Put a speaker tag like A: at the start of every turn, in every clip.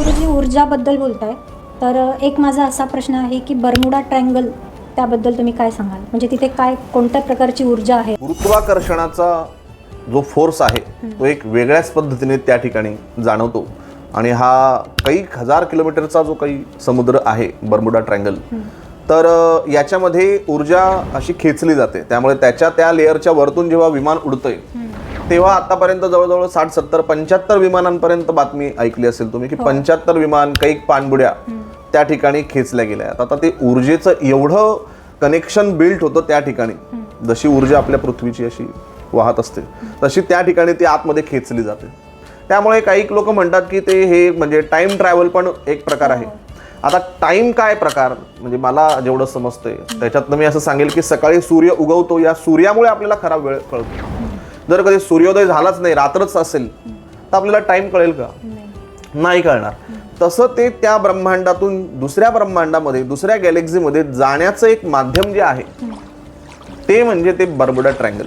A: गुरुजी ऊर्जाबद्दल बोलताय तर एक माझा असा प्रश्न आहे की बर्मुडा ट्रँगल त्याबद्दल तुम्ही काय सांगाल? म्हणजे तिथे काय कोणत्या प्रकारची ऊर्जा आहे?
B: गुरुत्वाकर्षणाचा जो फोर्स आहे तो एक वेगळ्याच पद्धतीने त्या ठिकाणी जाणवतो. आणि हा काही हजार किलोमीटरचा जो काही समुद्र आहे बर्मुडा ट्रँगल तर याच्यामध्ये ऊर्जा अशी खेचली जाते. त्यामुळे त्याच्या त्या लेअरच्या वरतून जेव्हा विमान उडतंय तेव्हा आतापर्यंत जवळजवळ साठ सत्तर पंच्याहत्तर विमानांपर्यंत बातमी ऐकली असेल तुम्ही की पंच्याहत्तर विमान काही पाणबुड्या त्या ठिकाणी खेचल्या गेल्या आता ते ऊर्जेचं एवढं कनेक्शन बिल्ट होतं त्या ठिकाणी. जशी ऊर्जा आपल्या पृथ्वीची अशी वाहत असते तशी त्या ठिकाणी ती आतमध्ये खेचली जाते. त्यामुळे काही लोक म्हणतात की ते हे म्हणजे टाइम ट्रॅव्हल पण एक प्रकार आहे. आता टाइम काय प्रकार? म्हणजे मला जेवढं समजतंय त्याच्यातनं मी असं सांगेल की सकाळी सूर्य उगवतो या सूर्यामुळे आपल्याला खरा वेळ कळतो. जर कधी सूर्योदय झालाच नाही रात्रच असेल तर आपल्याला टाइम कळेल का? नाही. कळणार. तसं ते त्या ब्रह्मांडातून दुसऱ्या ब्रह्मांडामध्ये दुसऱ्या गॅलेक्सीमध्ये जाण्याचं एक माध्यम जे आहे ते म्हणजे ते बर्बुडा ट्रँगल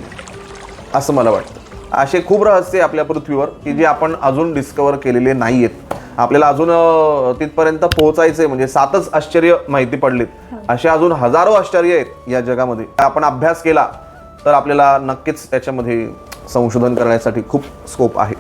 B: असं मला वाटतं. असे खूप रहस्य आपल्या पृथ्वीवर की जे आपण अजून डिस्कवर केलेले नाही आहेत आपल्याला अजून तिथपर्यंत पोहोचायचे म्हणजे सातच आश्चर्य माहिती पडलीत. असे अजून हजारो आश्चर्य आहेत या जगामध्ये. आपण अभ्यास केला तर आपल्याला नक्कीच त्याच्यामध्ये संशोधन करण्यासाठी खूप स्कोप आहे.